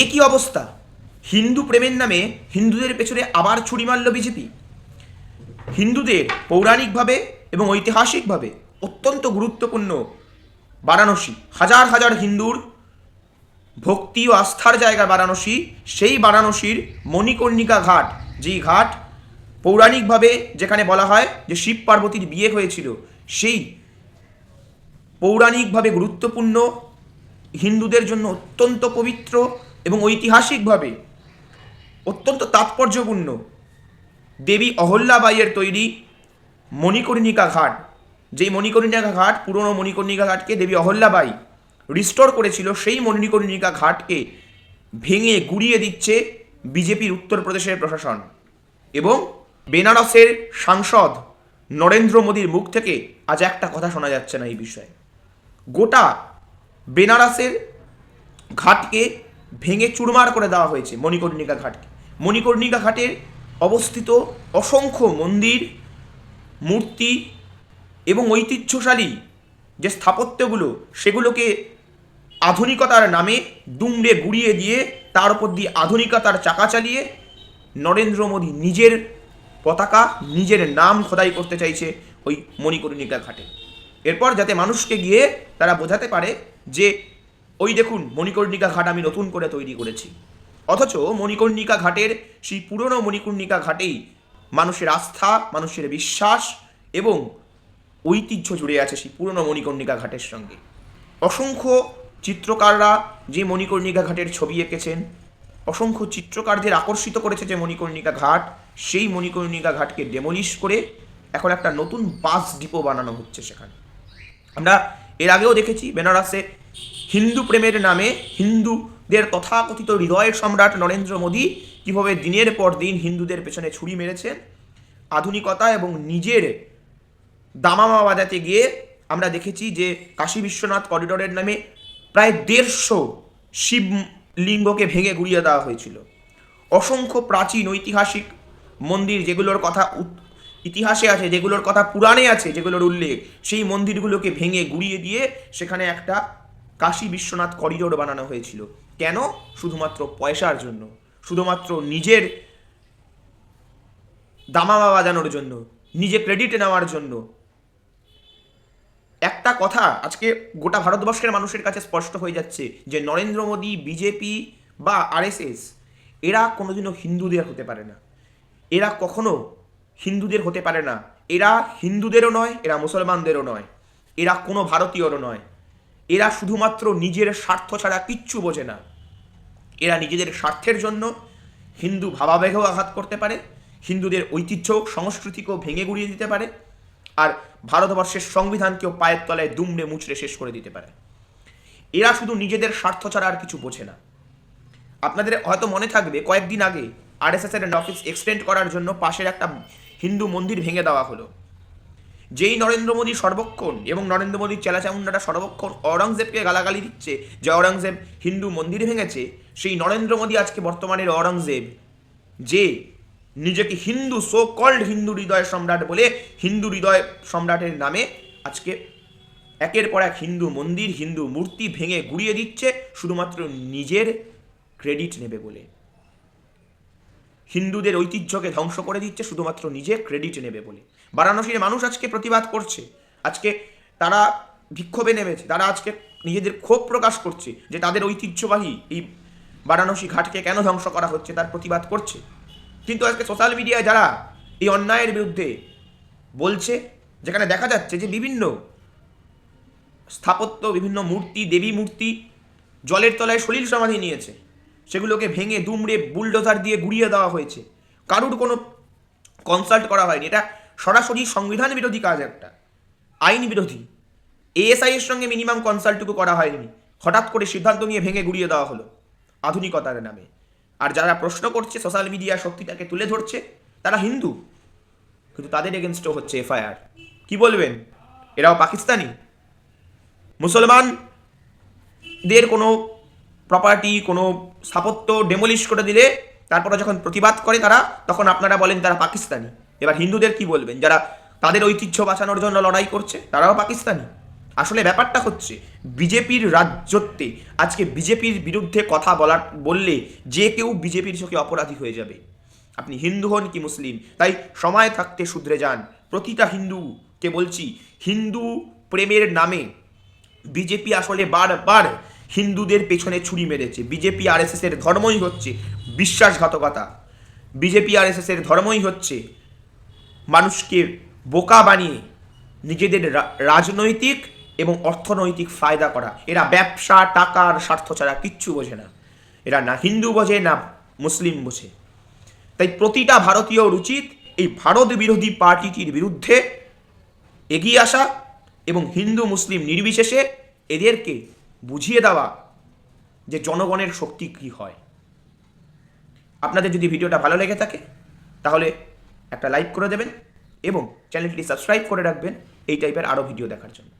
একই অবস্থা? হিন্দু প্রেমের নামে হিন্দুদের পেছনে আবার ছুরি মারল বিজেপি। হিন্দুদের পৌরাণিকভাবে এবং ঐতিহাসিকভাবে অত্যন্ত গুরুত্বপূর্ণ বারাণসী। হাজার হাজার হিন্দুর ভক্তি ও আস্থার জায়গা বারাণসী। সেই বারাণসীর মণিকর্ণিকা ঘাট, যেই ঘাট পৌরাণিকভাবে যেখানে বলা হয় যে শিব পার্বতীর বিয়ে হয়েছিল, সেই পৌরাণিকভাবে গুরুত্বপূর্ণ হিন্দুদের জন্য অত্যন্ত পবিত্র এবং ঐতিহাসিকভাবে অত্যন্ত তাৎপর্যপূর্ণ দেবী অহল্যাবাইয়ের তৈরি মণিকর্ণিকা ঘাট। যেই মণিকর্ণিকা ঘাট, পুরনো মণিকর্ণিকা ঘাটকে দেবী অহল্যাবাই রিস্টোর করেছিল, সেই মণিকর্ণিকা ঘাটকে ভেঙে গুড়িয়ে দিচ্ছে বিজেপির উত্তরপ্রদেশের প্রশাসন এবং বেনারসের সাংসদ নরেন্দ্র মোদীর মুখ থেকে আজ একটা কথা শোনা যাচ্ছে না এই বিষয়ে। গোটা বেনারসের ঘাটকে ভেঙে চুরমার করে দেওয়া হয়েছে মণিকর্ণিকা ঘাটকে। মণিকর্ণিকা ঘাটের অবস্থিত অসংখ্য মন্দির, মূর্তি এবং ঐতিহ্যশালী যে স্থাপত্যগুলো, সেগুলোকে আধুনিকতার নামে দুমড়ে গুড়িয়ে দিয়ে তার উপর দিয়ে আধুনিকতার চাকা চালিয়ে নরেন্দ্র মোদী নিজের পতাকা, নিজের নাম খোদাই করতে চাইছে ওই মণিকর্ণিকা ঘাটে। এরপর যাতে মানুষকে গিয়ে তারা বোঝাতে পারে যে ওই দেখুন মণিকর্ণিকা ঘাট আমি নতুন করে তৈরি করেছি। অথচ মণিকর্ণিকা ঘাটের সেই পুরনো মণিকর্ণিকা ঘাটেই মানুষের আস্থা, মানুষের বিশ্বাস এবং ঐতিহ্য জুড়ে আছে সেই পুরনো মণিকর্ণিকা ঘাটের সঙ্গে। অসংখ্য চিত্রকাররা যে মণিকর্ণিকা ঘাটের ছবি এঁকেছেন, অসংখ্য চিত্রকারদের আকর্ষিত করেছে যে মণিকর্ণিকা ঘাট, সেই মণিকর্ণিকা ঘাটকে ডেমলিশ করে এখন একটা নতুন বাস ডিপো বানানো হচ্ছে সেখানে। আমরা এর আগেও দেখেছি, বেনারসে হিন্দু প্রেমের নামে হিন্দুদের তথাকথিত হৃদয়ের সম্রাট নরেন্দ্র মোদী কীভাবে দিনের পর দিন হিন্দুদের পেছনে ছুরি মেরেছেন, আধুনিকতা এবং নিজের দামামা বাজাতে গিয়ে আমরা দেখেছি যে কাশী বিশ্বনাথ করিডোরের নামে প্রায় দেড়শো শিবলিঙ্গকে ভেঙে গুড়িয়ে দেওয়া হয়েছিল। অসংখ্য প্রাচীন ঐতিহাসিক মন্দির যেগুলোর কথা ইতিহাসে আছে, যেগুলোর কথা পুরাণে আছে, যেগুলোর উল্লেখ, সেই মন্দিরগুলোকে ভেঙে গুড়িয়ে দিয়ে সেখানে একটা কাশী বিশ্বনাথ করিডোর বানানো হয়েছিল। কেন? শুধুমাত্র পয়সার জন্য। শুধুমাত্র নিজের দামামা বাজানোর জন্য, নিজে ক্রেডিট নেওয়ার জন্য। একটা কথা আজকে গোটা ভারতবর্ষের মানুষের কাছে স্পষ্ট হয়ে যাচ্ছে যে, নরেন্দ্র মোদী বিজেপি বা আরএসএস এরা কোনোদিনও হিন্দুদের হতে পারে না। এরা কখনো হিন্দুদের হতে পারে না। এরা হিন্দুদেরও নয়, এরা মুসলমানদেরও নয়। এরা কোনো ভারতীয়রও নয়। এরা শুধুমাত্র নিজের স্বার্থ ছাড়া কিচ্ছু বোঝে না। এরা নিজেদের স্বার্থের জন্য হিন্দু ভাবাবেগেও আঘাত করতে পারে, হিন্দুদের ঐতিহ্য সংস্কৃতিকেও ভেঙে গুড়িয়ে দিতে পারে, আর ভারতবর্ষের সংবিধানকেও পায়ের তলায় দুমড়ে মুচড়ে শেষ করে দিতে পারে। এরা শুধু নিজেদের স্বার্থ ছাড়া আর কিছু বোঝে না। আপনাদের হয়তো মনে থাকবে, কয়েকদিন আগে আরএসএস এর অফিস এক্সটেন্ড করার জন্য পাশের একটা হিন্দু মন্দির ভেঙে দেওয়া হলো। যেই নরেন্দ্র মোদী সর্বক্ষণ এবং নরেন্দ্র মোদীর চেলাচামুন্ডাটা সর্বক্ষণ অরঙ্গজেবকে গালাগালি দিচ্ছে, যে অরঙ্গজেব হিন্দু মন্দির ভেঙেছে, সেই নরেন্দ্র মোদী আজকে বর্তমানের অরঙ্গজেব যে নিজেকে হিন্দু সো কল্ড হিন্দু হৃদয় সম্রাট বলে হিন্দু হৃদয় সম্রাটের নামে আজকে একের পর এক হিন্দু মন্দির, হিন্দু মূর্তি ভেঙে গুড়িয়ে দিচ্ছে, শুধুমাত্র নিজের ক্রেডিট নেবে বলে। হিন্দুদের ঐতিহ্যকে ধ্বংস করে দিচ্ছে, শুধুমাত্র নিজের ক্রেডিট নেবে বলে। বারাণসীর মানুষ আজকে প্রতিবাদ করছে। আজকে তারা বিক্ষোভে নেমেছে, তারা আজকে নিজেদের ক্ষোভ প্রকাশ করছে যে তাদের ঐতিহ্যবাহী এই বারাণসী ঘাটকে কেন ধ্বংস করা হচ্ছে তার প্রতিবাদ করছে। কিন্তু আজকে সোশ্যাল মিডিয়ায় যারা এই অন্যায়ের বিরুদ্ধে বলছে, যেখানে দেখা যাচ্ছে যে বিভিন্ন স্থাপত্য, বিভিন্ন মূর্তি, দেবী মূর্তি জলের তলায় সলিল সমাধি নিয়েছে। সেগুলোকে ভেঙে দুমড়ে বুলডোজার দিয়ে গুড়িয়ে দেওয়া হয়েছে। কারুর কোনো কনসাল্ট করা হয়নি। এটা সরাসরি সংবিধান বিরোধী কাজ একটা। আইন বিরোধী। এএসআই এর সঙ্গে মিনিমাম কনসাল্টটুকু করা হয়নি। হঠাৎ করে সিদ্ধান্ত নিয়ে ভেঙে গুড়িয়ে দেওয়া হলো আধুনিকতার নামে। আর যারা প্রশ্ন করছে সোশ্যাল মিডিয়া শক্তিটাকে তুলে ধরছে, তারা হিন্দু। কিন্তু তাদের এগেনস্টও হচ্ছে এফআইআর কি বলবেন? এরাও পাকিস্তানি? মুসলমানদের কোনো প্রপার্টি কোনো স্থাপত্য ডেমোলিশ করে দিলে, তারপরে যখন প্রতিবাদ করে তারা, তখন আপনারা বলেন তারা পাকিস্তানি। এবার হিন্দুদের কি বলবেন? যারা তাদের ঐতিহ্য বাঁচানোর জন্য লড়াই করছে, তারাও পাকিস্তানি। আসলে ব্যাপারটা হচ্ছে, বিজেপির রাজ্যত্বে আজকে বিজেপির বিরুদ্ধে কথা বলার, বললে যে কেউ বিজেপির চোখে অপরাধী হয়ে যাবে। আপনি হিন্দু হন কি মুসলিম? তাই সময় থাকতে শুধরে যান। প্রতিটা হিন্দুকে বলছি, হিন্দু প্রেমের নামে বিজেপি আসলে বারবার হিন্দুদের পেছনে ছুরি মেরেছে। বিজেপি আর এস এর ধর্মই হচ্ছে বিশ্বাসঘাতকতা। বিজেপি আর এস এর ধর্মই হচ্ছে মানুষকে বোকা বানিয়ে নিজেদের রাজনৈতিক এবং অর্থনৈতিক ফায়দা করা। এরা ব্যবসা, টাকার স্বার্থ ছাড়া কিচ্ছু বোঝে না। এরা না হিন্দু বোঝে, না মুসলিম বোঝে। তাই প্রতিটা ভারতীয় উচিত এই ভারত বিরোধী পার্টিটির বিরুদ্ধে এগিয়ে আসা এবং হিন্দু মুসলিম নির্বিশেষে এদেরকে বুঝিয়ে দেওয়া যে জনগণের শক্তি কী হয়। আপনাদের যদি ভিডিওটা ভালো লেগে থাকে, তাহলে একটা লাইক করে দেবেন এবং চ্যানেলটি সাবস্ক্রাইব করে রাখবেন। এই টাইপের আরও ভিডিও দেখার জন্য।